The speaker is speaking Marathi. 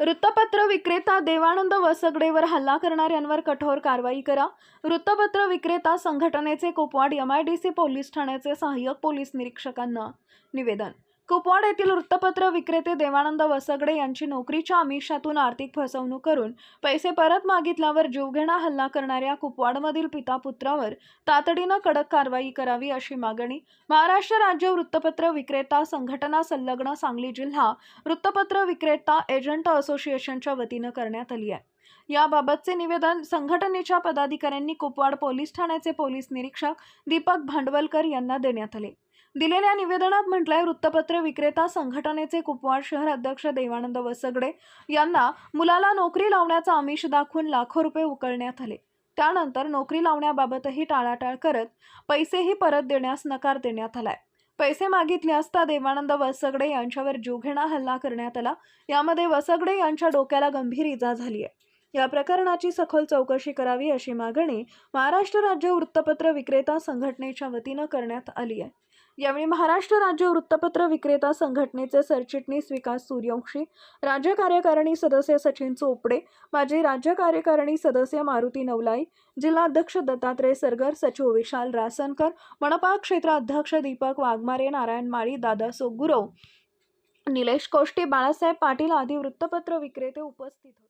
वृत्तपत्र विक्रेता देवानंद वसगडेवर हल्ला करणाऱ्यांवर कठोर कारवाई करा. वृत्तपत्र विक्रेता संघटनेचे Kopwad M I D C police ठाण्याचे सहाय्यक पोलीस निरीक्षकांना निवेदन. कुपवाड येथील वृत्तपत्र विक्रेते देवानंद वसगडे यांची नोकरीच्या आमिषातून आर्थिक फसवणूक करून पैसे परत मागितल्यावर जीवघेणा हल्ला करणाऱ्या कुपवाडमधील पिता पुत्रावर तातडीनं कडक कारवाई करावी अशी मागणी महाराष्ट्र राज्य वृत्तपत्र विक्रेता संघटना संलग्न सांगली जिल्हा वृत्तपत्र विक्रेता एजंट असोसिएशनच्या वतीनं करण्यात आली आहे. याबाबतचे निवेदन संघटनेच्या पदाधिकाऱ्यांनी कुपवाड पोलीस ठाण्याचे पोलीस निरीक्षक दीपक भांडवलकर यांना देण्यात आले. दिलेल्या निवेदनात म्हटलंय वृत्तपत्र विक्रेता संघटनेचे कुपवाड शहर अध्यक्ष देवानंद वसगडे यांना मुलाला नोकरी लावण्याचा आमिष दाखवून लाखो रुपये उकळण्यात आले. त्यानंतर नोकरी लावण्याबाबतही टाळाटाळ करत पैसेही परत देण्यास नकार देण्यात आलाय. पैसे मागितले असता देवानंद वसगडे यांच्यावर जीवघेणा हल्ला करण्यात आला. यामध्ये वसगडे यांच्या डोक्याला गंभीर इजा झाली आहे या प्रकरणाची सखोल चौकशी करावी अशी मागणी महाराष्ट्र राज्य वृत्तपत्र विक्रेता संघटनेच्या वतीनं करण्यात आली आहे. यावेळी महाराष्ट्र राज्य वृत्तपत्र विक्रेता संघटनेचे सरचिटणीस विकास सूर्यवंशी राज्य कार्यकारिणी सदस्य सचिन चोपडे माजी राज्य कार्यकारिणी सदस्य मारुती नवलाई जिल्हाध्यक्ष दत्तात्रय सरगर सचिव विशाल रासनकर मनपा क्षेत्राध्यक्ष दीपक वाघमारे नारायण माळी दादा सोगुरव निलेश कोष्टी बाळासाहेब पाटील आदी वृत्तपत्र विक्रेते उपस्थित होते.